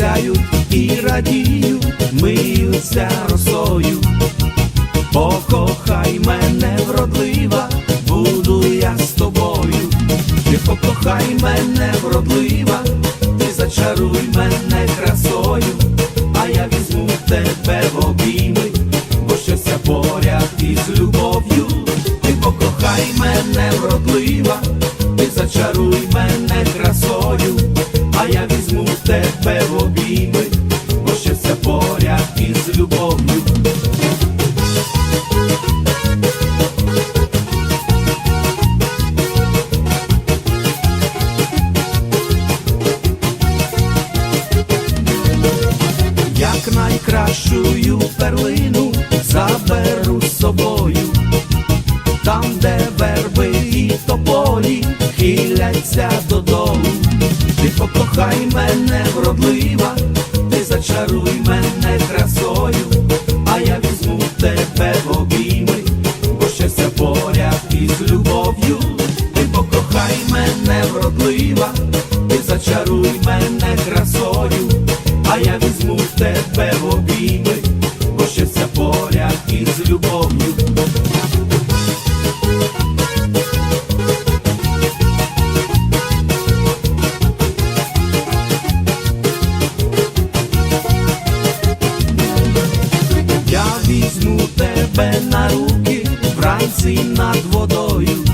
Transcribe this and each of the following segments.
Сяють і радіють, миються росою. Покохай мене вродлива, буду я з тобою. Ти покохай мене вродлива, ти зачаруй мене красою, а я візьму тебе в обійми, бо щастя поряд із любов'ю. Ти покохай мене вродлива, ти зачаруй мене красою, а я візьму тебе в обійми, найкращую перлину заберу з собою, там, де верби і тополі хиляться додолу. Ти покохай мене вродлива, ти зачаруй мене красою, а я візьму тебе в обійми, бо щастя поряд із любов'ю. Ти покохай мене вродлива, ти зачаруй мене красою, а я візьму тебе в щастя із любов'ю. Я візьму тебе на руки вранці над водою,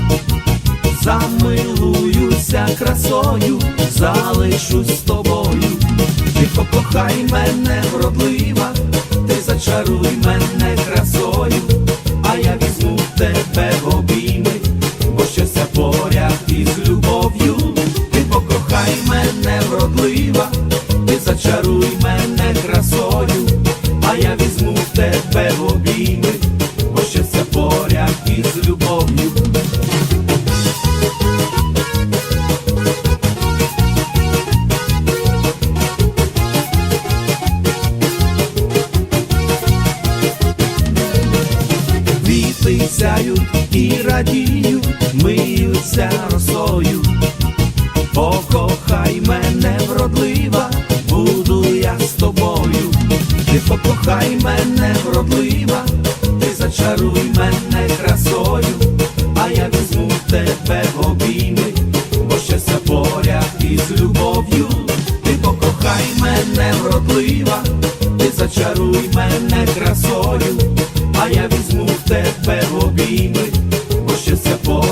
замилуюся красою, залишусь з тобою. Ти покохай мене вродлива, ти зачаруй мене красою, а я візьму тебе в обійми, бо щастя поряд із любов'ю. Ти покохай мене вродлива, ти зачаруй мене красою, а я візьму тебе в обійми, бо щастя поряд із любов'ю. Сяють і радіють, миються росою. Покохай мене вродлива, буду я з тобою. Ти покохай мене вродлива, ти зачаруй мене красою, а я візьму тебе в обійми, бо щастя поряд із любов'ю. Ти покохай мене вродлива, ти зачаруй мене красою, а я візьму в тебе обійми, бо щастя поряд